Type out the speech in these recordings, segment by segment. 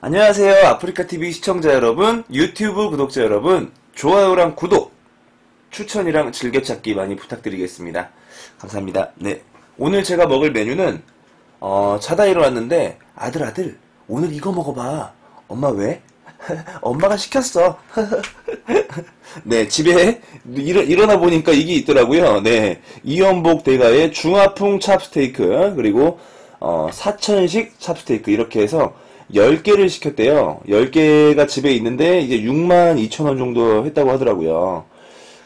안녕하세요. 아프리카TV 시청자 여러분, 유튜브 구독자 여러분, 좋아요랑 구독, 추천이랑 즐겨찾기 많이 부탁드리겠습니다. 감사합니다. 네. 오늘 제가 먹을 메뉴는, 어, 자다 일어났는데, 아들, 아들, 오늘 이거 먹어봐. 엄마 왜? 엄마가 시켰어. 네, 집에 일어, 일어나 보니까 이게 있더라고요. 네. 이연복 대가의 중화풍 찹스테이크, 그리고, 어, 사천식 찹스테이크, 이렇게 해서 10개를 시켰대요. 10개가 집에 있는데, 이제 6만 2천 원 정도 했다고 하더라고요.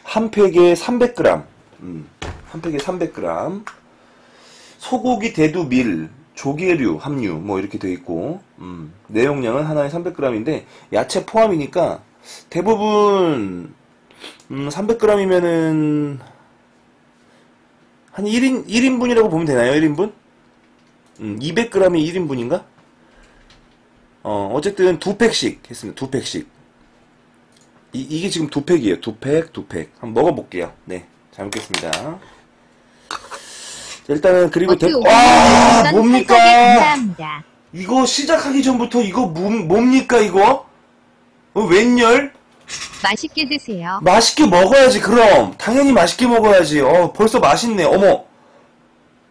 한 팩에 300g, 음, 한 팩에 300g. 소고기 대두 밀, 조개류, 함유, 뭐 이렇게 돼 있고, 음, 내용량은 하나에 300g인데, 야채 포함이니까, 대부분, 음, 300g이면은, 한 1인, 1인분이라고 보면 되나요, 1인분? 음, 200g이 1인분인가? 어, 어쨌든 두 팩씩 했습니다, 두 팩씩. 이, 이게 지금 두 팩이에요, 두 팩, 두 팩. 한번 먹어볼게요. 네, 잘 먹겠습니다. 자, 일단은, 그리고 대, 와, 뭡니까? 감사합니다. 이거 시작하기 전부터 이거 뭐, 뭡니까 이거? 어, 웬열? 맛있게 드세요. 맛있게 먹어야지 그럼 당연히 맛있게 먹어야지 어 벌써 맛있네 어머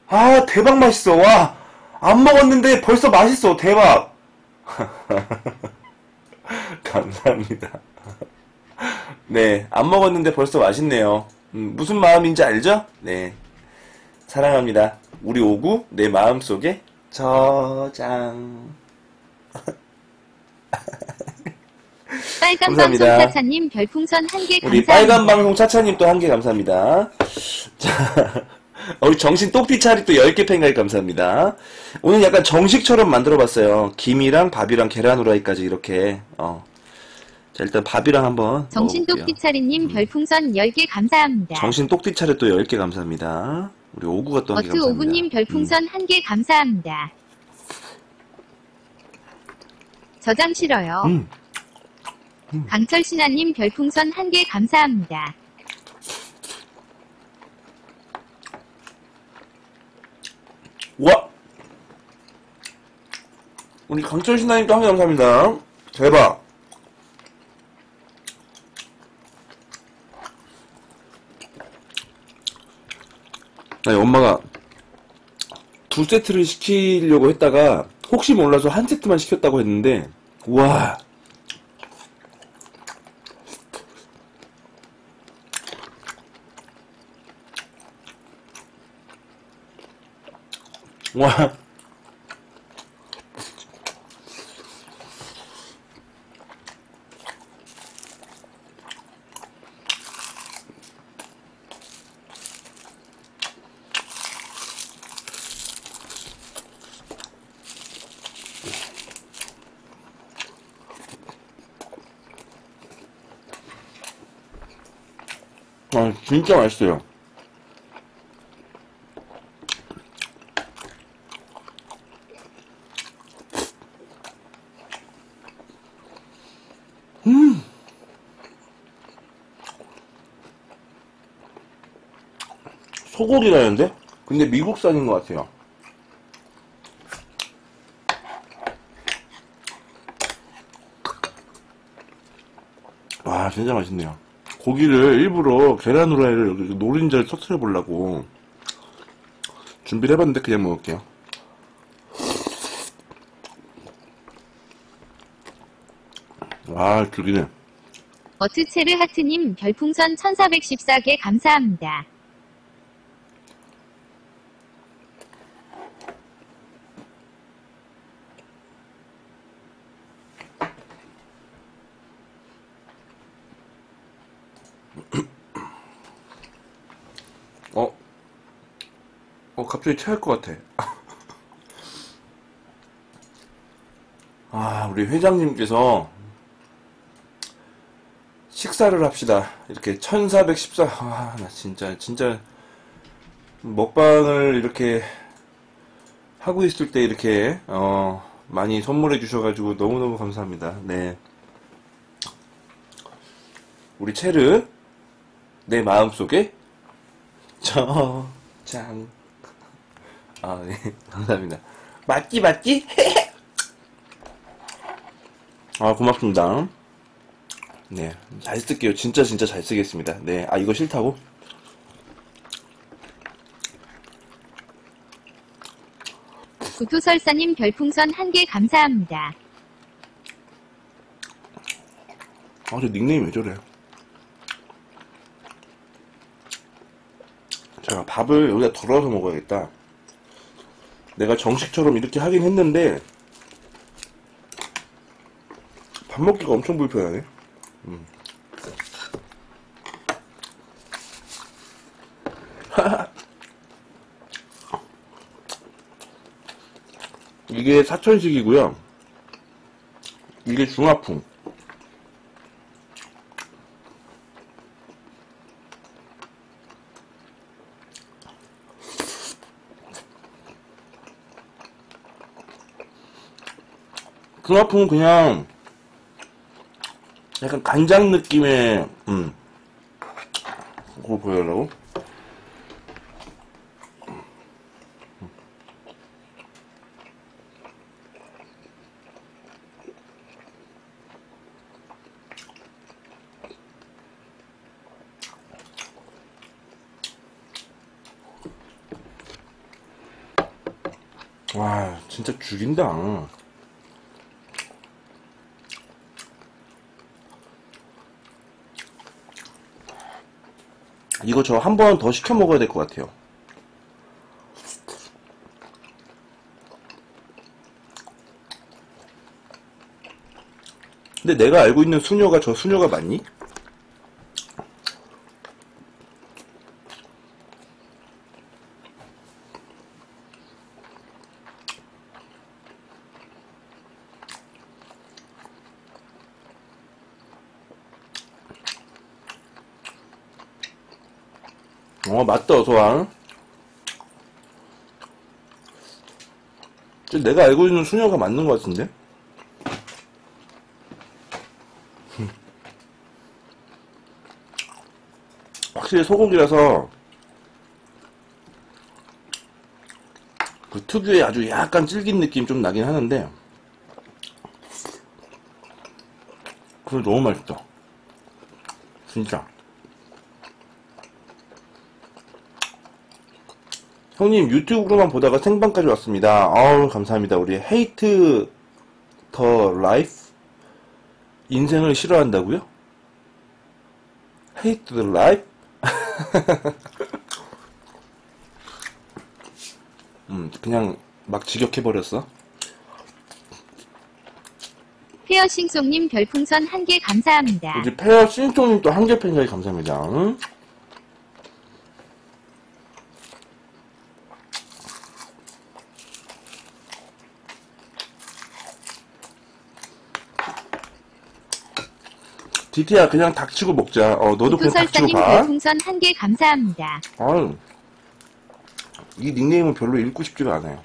아 대박 맛있어 와 안 먹었는데 벌써 맛있어 대박 감사합니다 네 안 먹었는데 벌써 맛있네요 음, 무슨 마음인지 알죠? 네 사랑합니다 우리 오구 내 마음 속에 저장 빨간 감사합니다. 방송 차차님 별풍선 한개 우리 감사합니다. 빨간 방송 차차님 또 한 개 감사합니다. 자, 우리 정신 똑띠 차리 또 10개 팬가입 감사합니다. 오늘 약간 정식처럼 만들어봤어요. 김이랑 밥이랑 계란 후라이까지 이렇게, 어. 자, 일단 밥이랑 한번. 정신 먹어볼게요. 똑띠 차리님 별풍선 10개 감사합니다. 정신 똑띠 차리 또 10개 감사합니다. 우리 오구가 또 한 개 감사합니다. 오구님 별풍선 한개 감사합니다. 저장 싫어요. 음. 강철 신하님 별풍선 한 개 감사합니다. 와! 우리 강철 신나님 또한개 감사합니다. 대박! 아니, 엄마가 두 세트를 시키려고 했다가 혹시 몰라서 한 세트만 시켰다고 했는데, 우와! 와! 아, 진짜 맛있어요. 소고기라는데? 근데 미국산인 것 같아요. 와, 진짜 맛있네요. 고기를 일부러 계란 후라이를 노른자를 터트려 보려고 준비를 해봤는데 그냥 먹을게요. 와, 죽이네. 버트체르 하트님 별풍선 1414개 감사합니다. 어? 어, 갑자기 체할 것 같아. 아, 우리 회장님께서 식사를 합시다. 이렇게 1414. 아, 나 진짜, 진짜 먹방을 이렇게 하고 있을 때 이렇게, 어, 많이 선물해 주셔가지고 너무너무 감사합니다. 네. 우리 체르, 내 마음속에 저 장. 아, 네. 감사합니다. 맞지, 맞지? 아, 고맙습니다. 네, 잘 쓸게요. 진짜 진짜 잘 쓰겠습니다. 네, 아, 이거 싫다고? 구토설사님 별풍선 한 개 감사합니다. 아, 저 닉네임 왜 저래? 자, 밥을 여기다 덜어서 먹어야겠다. 내가 정식처럼 이렇게 하긴 했는데, 밥 먹기가 엄청 불편하네. 이게 사천식이고요. 이게 중화풍. 중화풍은 그냥 약간 간장 느낌의 음 그거 보여달라고? 와 진짜 죽인다 이거 저 한 번 더 시켜 먹어야 될 것 같아요. 근데 내가 알고 있는 수녀가 저 수녀가 맞니? 어, 맞다. 저 내가 알고 있는 수녀가 맞는 것 같은데? 흠. 확실히 소고기라서 그 특유의 아주 약간 질긴 느낌 좀 나긴 하는데 그래 너무 맛있다 진짜 형님 유튜브로만 보다가 생방까지 왔습니다. 아우 감사합니다. 우리 헤이트 더 라이프 인생을 싫어한다고요? 헤이트 더 라이프? 음 그냥 막 직역해 버렸어. 페어싱송님 별풍선 한 개 감사합니다. 우리 페어 신토님 또 한 개 팬까지 감사합니다. 응? 디티야 그냥 닥치고 먹자. 어 너도 그냥 닥치고 구토설사님 가. 별풍선 한 개 감사합니다. 아유 이 닉네임은 별로 읽고 싶지가 않아요.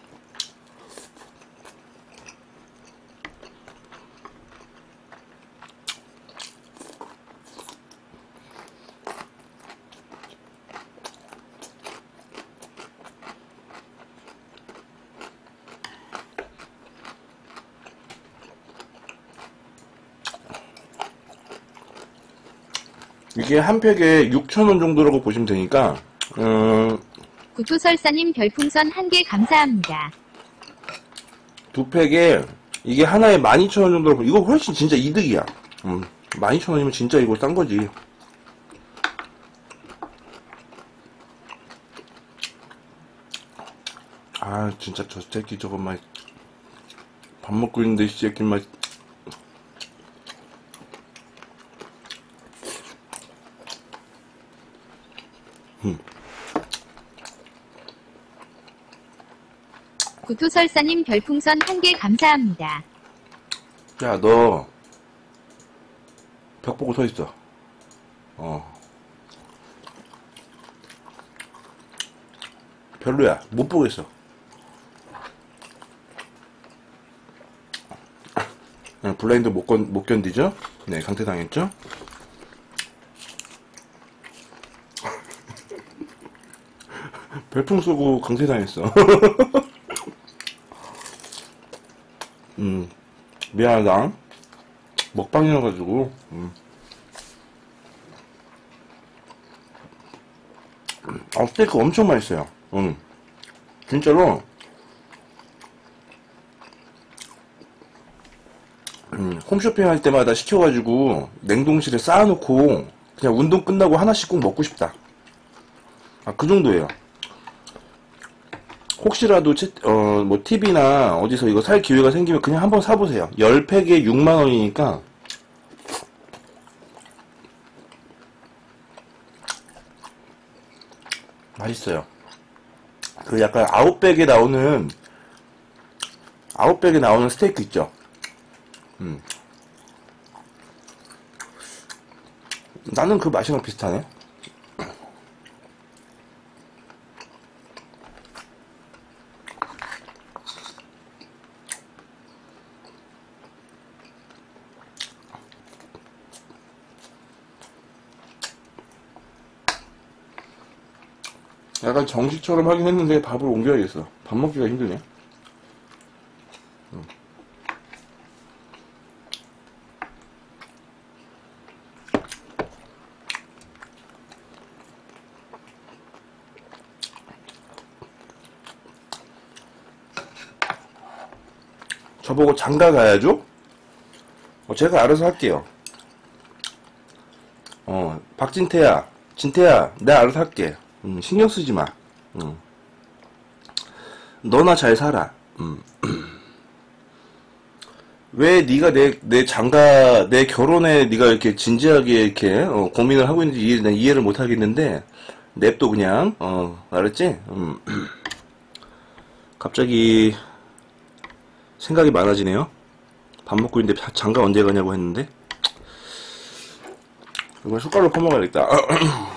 이게 한 팩에 6,000원 정도라고 보시면 되니까, 음, 구토설사님 별풍선 한 개 감사합니다. 두 팩에, 이게 하나에 12,000원 정도로, 보- 이거 훨씬 진짜 이득이야. 음, 12,000원이면 진짜 이거 싼 거지. 아, 진짜 저 새끼 저거 막, 밥 먹고 있는데 이 새끼 막, 구토설사님 별풍선 한 개 감사합니다. 야, 너, 벽 보고 서 있어. 어. 별로야. 못 보겠어. 네, 블라인드 못, 건, 못 견디죠? 네, 강퇴당했죠? 별풍 쏘고 강퇴당했어. 음, 미안하다. 먹방이어가지고 음. 아 스테이크 엄청 맛있어요 음. 진짜로 음, 홈쇼핑 할 때마다 시켜가지고 냉동실에 쌓아놓고 그냥 운동 끝나고 하나씩 꼭 먹고 싶다 아 그 정도예요 혹시라도 채, 어, 뭐, TV나 어디서 이거 살 기회가 생기면 그냥 한번 사보세요. 10팩에 6만원이니까. 맛있어요. 그 약간 아웃백에 나오는, 아웃백에 나오는 스테이크 있죠? 음. 나는 그 맛이랑 비슷하네. 약간 정식처럼 하긴 했는데 밥을 옮겨야겠어. 밥 먹기가 힘드네. 음. 저보고 장가 가야죠? 어, 제가 알아서 할게요. 어, 박진태야, 진태야, 내가 알아서 할게. 음, 신경 쓰지 마. 음. 너나 잘 살아. 음. 왜 네가 내 내 장가 내 결혼에 네가 이렇게 진지하게 이렇게 어, 고민을 하고 있는지 이해, 난 이해를 못 하겠는데 냅도 그냥 어 알았지? 음. 갑자기 생각이 많아지네요. 밥 먹고 있는데 장가 언제 가냐고 했는데 이걸 숟갈로 퍼먹어야겠다.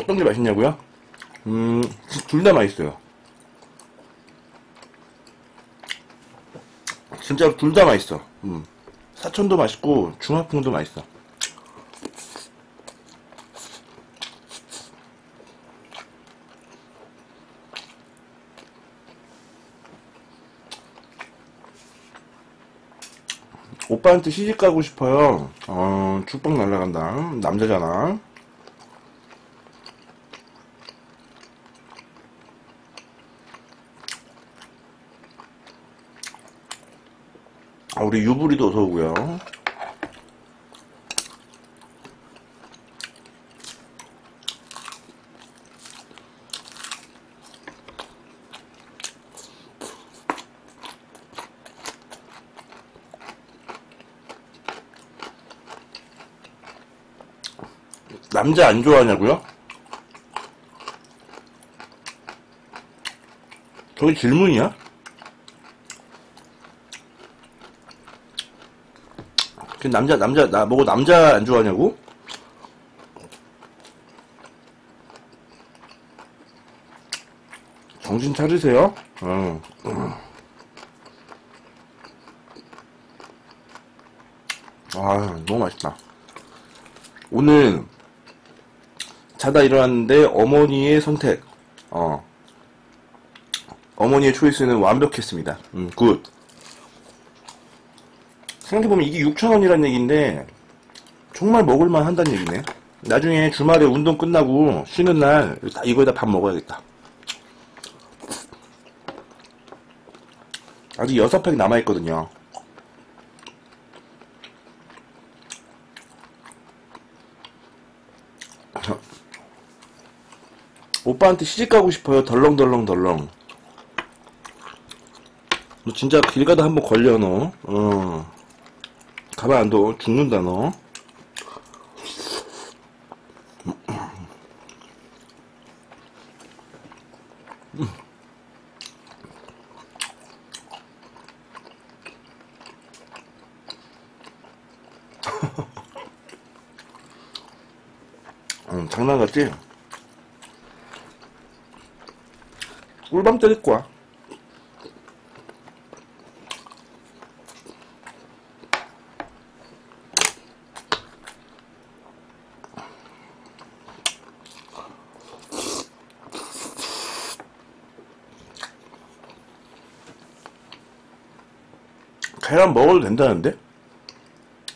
어떤 게 맛있냐고요? 음, 둘 다 맛있어요. 진짜 둘다 맛있어. 음. 사천도 맛있고 중화풍도 맛있어. 오빠한테 시집 가고 싶어요. 어, 죽빵 날라간다. 남자잖아. 아, 우리 유부리도 어서 오고요. 남자 안 좋아하냐고요? 저게 질문이야? 그 남자 남자 나 보고 남자 안 좋아하냐고? 정신 차리세요. 어. 아 너무 맛있다. 오늘 자다 일어났는데 어머니의 선택, 어 어머니의 초이스는 완벽했습니다. 음, 굿. 생각해보면 이게 6,000원이란 얘기인데 정말 먹을만 한다는 얘기네. 나중에 주말에 운동 끝나고 쉬는 날 이거에다 밥 먹어야겠다. 아직 6팩 남아있거든요. 오빠한테 시집가고 싶어요. 덜렁덜렁덜렁. 너 진짜 길 가다 한번 걸려 너. 어. 가만 안 둬. 죽는다, 너. 응, 장난 같지? 꿀밤 때릴 거야. 계란 먹어도 된다는데?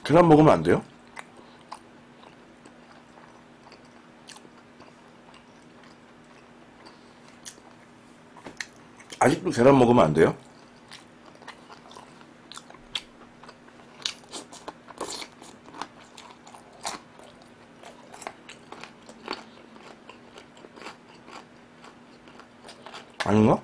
계란 먹으면 안 돼요? 아직도 계란 먹으면 안 돼요? 아닌가?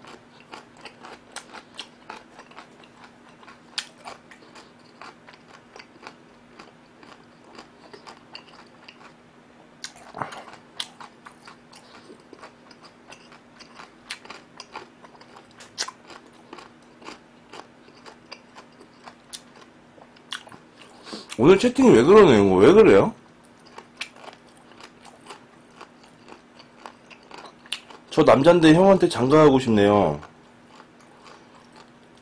오늘 채팅이 왜 그러네요? 이거 왜 그래요? 저 남잔데 형한테 장가가고 싶네요.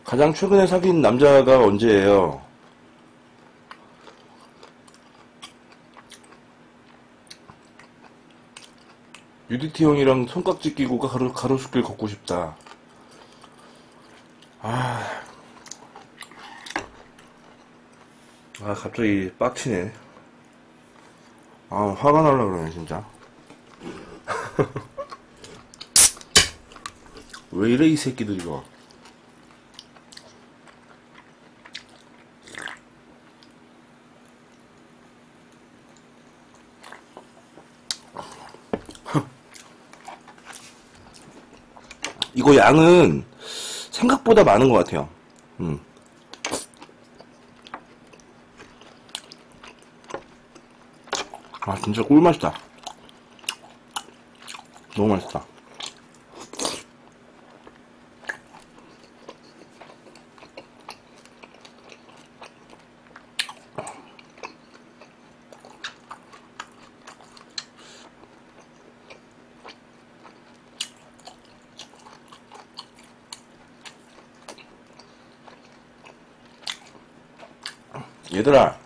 가장 최근에 사귄 남자가 언제예요? 유디티 형이랑 손깍지 끼고 가로, 가로수길 걷고 싶다. 아, 갑자기 빡치네. 아, 화가 날라 그러네, 진짜. 왜 이래, 이 새끼들, 이거. 이거 양은 생각보다 많은 것 같아요. 음. 아, 진짜 꿀맛이다. 너무 맛있다. 얘들아,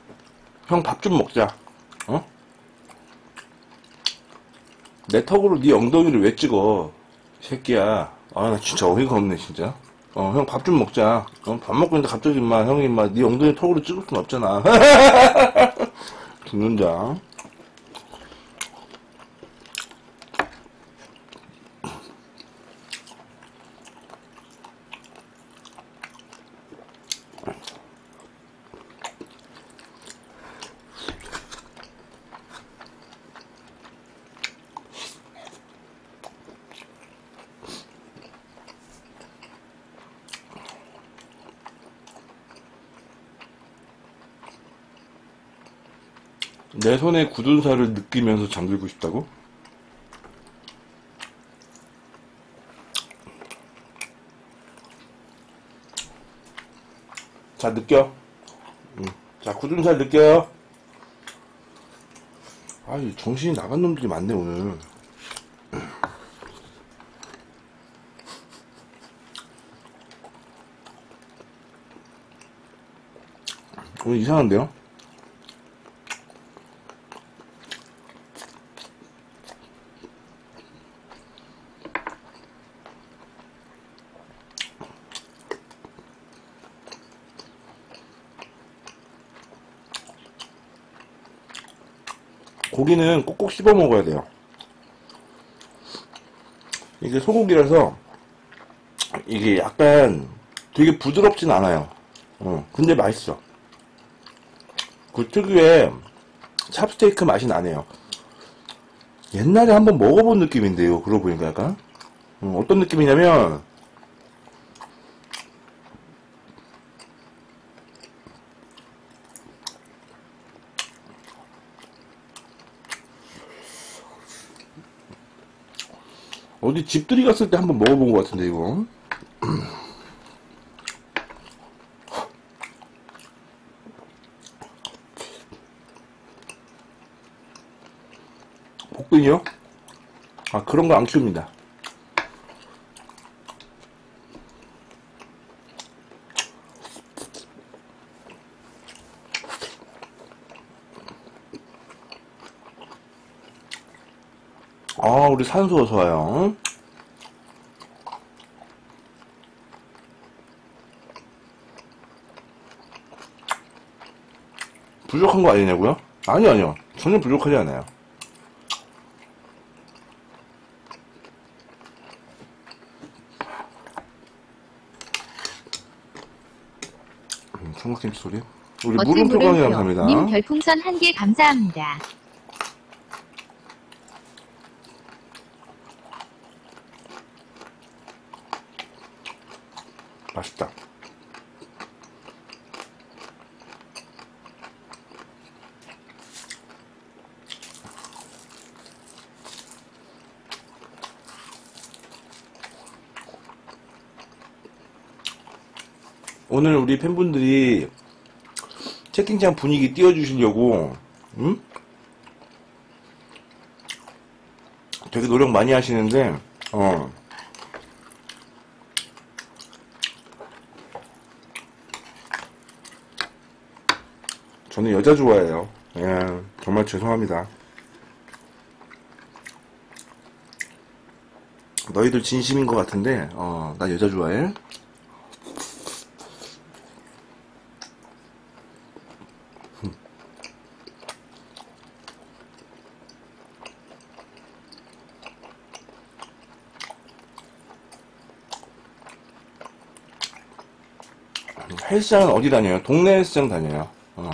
형 밥 좀 먹자. 어? 내 턱으로 네 엉덩이를 왜 찍어? 새끼야. 아, 나 진짜 어이가 없네, 진짜. 어, 형 밥 좀 먹자. 어, 밥 먹고 있는데 갑자기 인마, 형이 인마, 네 엉덩이 턱으로 찍을 순 없잖아. 죽는다. 내 손에 굳은 살을 느끼면서 잠들고 싶다고? 자, 느껴. 응. 자, 굳은 살 느껴요. 아이, 정신이 나간 놈들이 많네, 오늘. 오늘 이상한데요? 고기는 꼭꼭 씹어 먹어야 돼요. 이게 소고기라서 이게 약간 되게 부드럽진 않아요. 어, 근데 맛있어. 그 특유의 찹스테이크 맛이 나네요. 옛날에 한번 먹어본 느낌인데요. 그러고 보니까 약간 어, 어떤 느낌이냐면 어디 집들이 갔을 때 한번 먹어본 것 같은데 이거 복근이요? 아 그런 거 안 키웁니다 아 우리 산소 와요 부족한 거 아니냐고요? 아니요, 아니요. 전혀 부족하지 않아요. 음, 청각김치 소리. 우리 물음표. 감사합니다. 님 별풍선 한 개 감사합니다. 오늘 우리 팬분들이 채팅창 분위기 띄워주시려고, 음? 되게 노력 많이 하시는데, 어, 저는 여자 좋아해요. 예, 정말 죄송합니다. 너희들 진심인 것 같은데, 어, 나 여자 좋아해? 헬스장은 어디 다녀요? 동네 헬스장 다녀요. 어.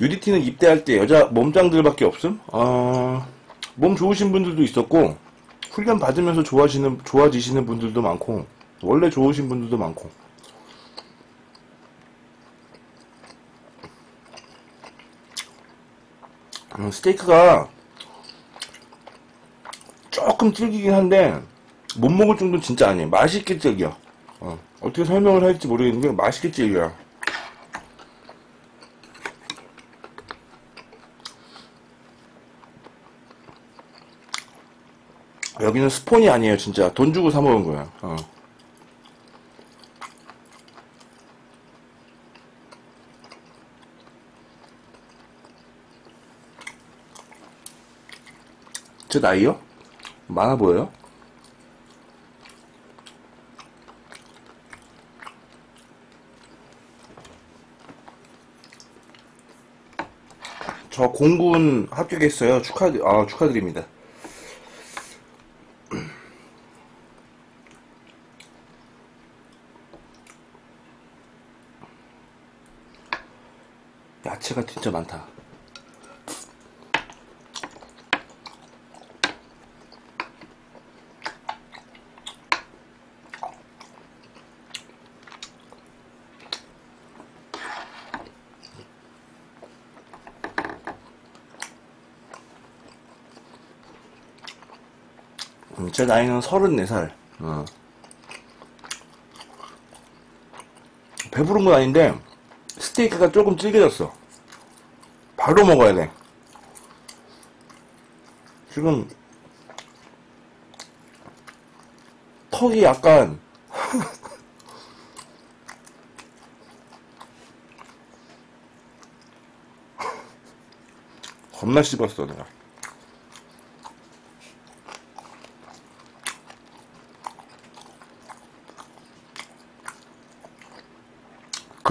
UDT는 입대할 때 여자 몸짱들밖에 없음? 어, 몸 좋으신 분들도 있었고, 훈련 받으면서 좋아지는, 좋아지시는 분들도 많고, 원래 좋으신 분들도 많고. 음, 스테이크가 조금 질기긴 한데, 못 먹을 정도는 진짜 아니에요. 맛있게 질겨. 어, 어떻게 설명을 할지 모르겠는데, 맛있게 질겨요. 여기는 스폰이 아니에요, 진짜. 돈 주고 사 먹은 거야. 어. 제 나이요? 많아 보여요? 저 공군 합격했어요. 축하, 아, 축하드립니다. 야채가 진짜 많다. 제 나이는 34살. 어. 배부른 건 아닌데, 스테이크가 조금 질겨졌어. 바로 먹어야 돼. 지금, 턱이 약간, 겁나 씹었어, 내가.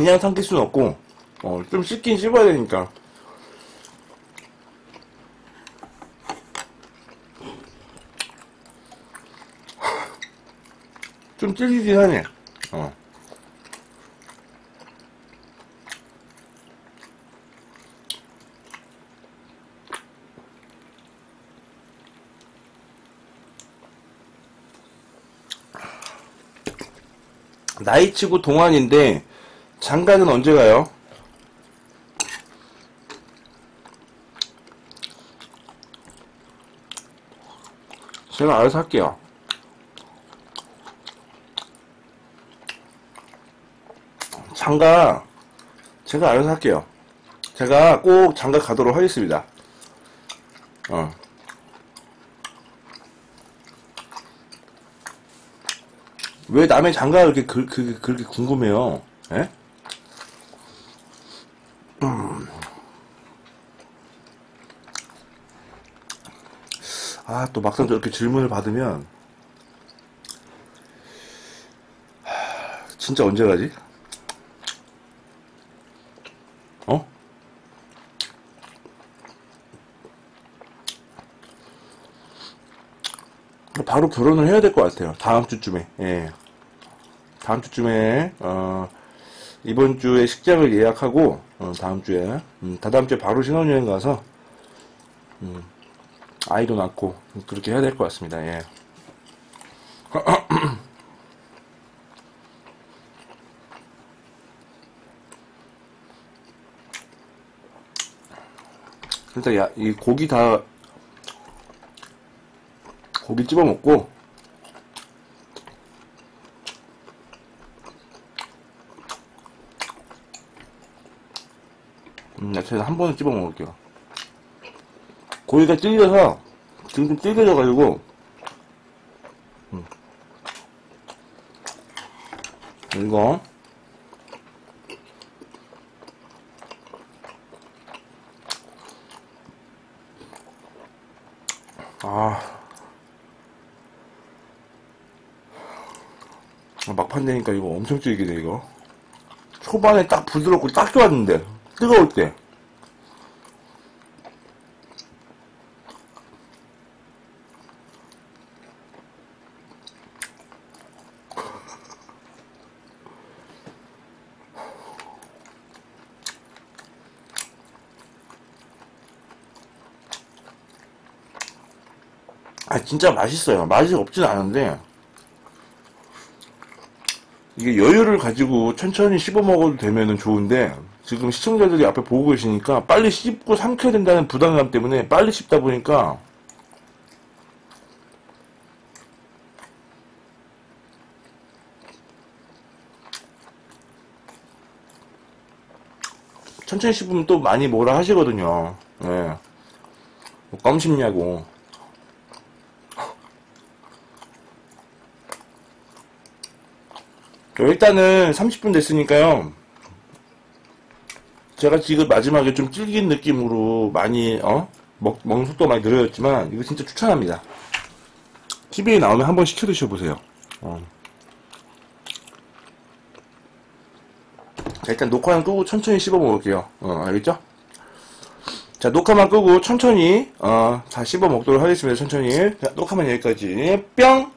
그냥 삼킬 수는 없고, 어, 좀 씹긴 씹어야 되니까. 좀 찔리긴 하네. 어. 나이치고 동안인데 장가는 언제 가요? 제가 알아서 할게요. 장가 제가 알아서 할게요. 제가 꼭 장가 가도록 하겠습니다. 어. 왜 남의 장가가 그렇게 그, 그, 그렇게 궁금해요? 예? 음. 아, 또 막상 저렇게 질문을 받으면 하, 진짜 언제 가지? 어? 바로 결혼을 해야 될 것 같아요. 다음 주쯤에. 예. 다음 주쯤에 어, 이번 주에 식장을 예약하고 어, 다음 주에 음, 다다음 주에 바로 신혼여행 가서 음, 아이도 낳고 그렇게 해야 될 것 같습니다. 예. 일단 야, 이 고기 다 고기 집어 먹고 음, 야채는 한 번에 집어 먹을게요. 고기가 질겨서 지금 좀 질겨져가지고 음. 이거 아 아, 막판 되니까 이거 엄청 질기네 이거 초반에 딱 부드럽고 딱 좋았는데 뜨거울 때 아 진짜 맛있어요 맛이 없진 않은데 이게 여유를 가지고 천천히 씹어 먹어도 되면은 좋은데 지금 시청자들이 앞에 보고 계시니까 빨리 씹고 삼켜야 된다는 부담감 때문에 빨리 씹다 보니까 천천히 씹으면 또 많이 뭐라 하시거든요. 예. 뭐껌 씹냐고. 일단은 30분 됐으니까요. 제가 지금 마지막에 좀 질긴 느낌으로 많이, 어? 먹, 먹는 속도가 많이 느려졌지만, 이거 진짜 추천합니다. TV에 나오면 한번 시켜 드셔보세요. 어. 자, 일단 녹화는 끄고 천천히 씹어 먹을게요. 어, 알겠죠? 자, 녹화만 끄고 천천히, 어, 다 씹어 먹도록 하겠습니다. 천천히. 자, 녹화만 여기까지. 뿅!